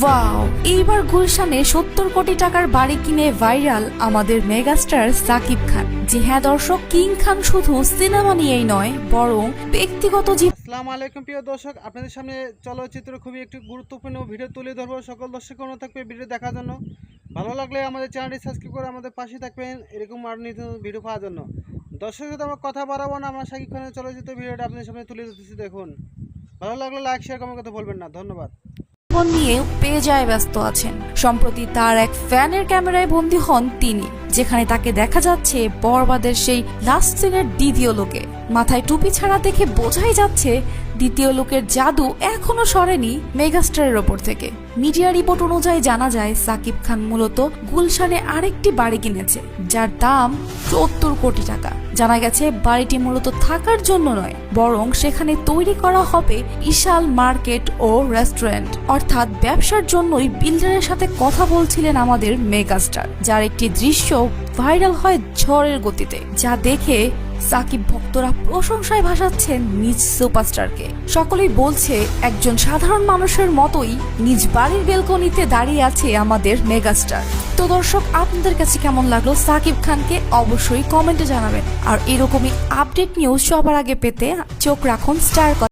Wow এইবার গুলশানে সত্তর কোটি টাকার বাড়ি কিনে ভাইরাল আমাদের মেগাস্টার সাকিব খান। জি হ্যাঁ দর্শক, কিং খান শুধু সিনেমা নিয়েই নয়, বরং ব্যক্তিগত জীবন আসসালামু আলাইকুম প্রিয় দর্শক, আপনাদের সামনে চলচ্চিত্র খুবই একটি গুরুত্বপূর্ণ ভিডিও তুলে ধরবো। সকল দর্শক অনুরোধ থাকবে ভিডিও দেখার জন্য। ভালো লাগলে আমাদের চ্যানেলটি সাবস্ক্রাইব করে আমাদের পাশে থাকবেন, এরকম আর নিত্য ভিডিও পাওয়ার জন্য। দর্শকের সাথে আমরা কথা বাড়াবো না, আমরা শাকিব খানের চলচ্চিত্র ভিডিওটা আপনাদের সামনে তুলে ধরতেছি, দেখুন। ভালো লাগলে লাইক শেয়ার কমেন্ট করতে বলবেন না। ধন্যবাদ। নিয়ে পেয়ে যায় ব্যস্ত আছেন। সম্প্রতি তার এক ফ্যানের ক্যামেরায় বন্দী হন তিনি। যেখানে তাকে দেখা যাচ্ছে বরবাদের সেই লাস্ট সিনের দ্বিতীয় লোকে। মাথায় টুপি ছাড়া দেখে বোঝাই যাচ্ছে দ্বিতীয় লোকের জাদু এখনও সরেনি মেগাস্টারের ওপর থেকে। মিডিয়া রিপোর্ট অনুযায়ী জানা যায়, সাকিব খান মূলত গুলশানে আরেকটি বাড়ি কিনেছে, যার দাম সত্তর কোটি টাকা। জানা গেছে, বাড়িটি মূলত থাকার জন্য নয়, বরং সেখানে তৈরি করা হবে বিশাল মার্কেট ও রেস্টুরেন্ট। অর্থাৎ ব্যবসার জন্যই বিল্ডারের সাথে কথা বলছিলেন আমাদের মেগাস্টার, যার একটি দৃশ্য ভাইরাল হয় ঝড়ের গতিতে, যা দেখে সাকিব ভক্তরা প্রশংসায় ভাসাচ্ছেন নিজ সুপারস্টারকে। সকলেই বলছে, একজন সাধারণ মানুষের মতোই নিজ বাড়ির বেলকনিতে দাঁড়িয়ে আছে আমাদের মেগাস্টার। তো দর্শক, আপনাদের কাছে কেমন লাগল সাকিব খানকে? অবশ্যই কমেন্টে জানাবেন। আর এরকমই আপডেট নিউজ সবার আগে পেতে চোখ রাখুন স্টার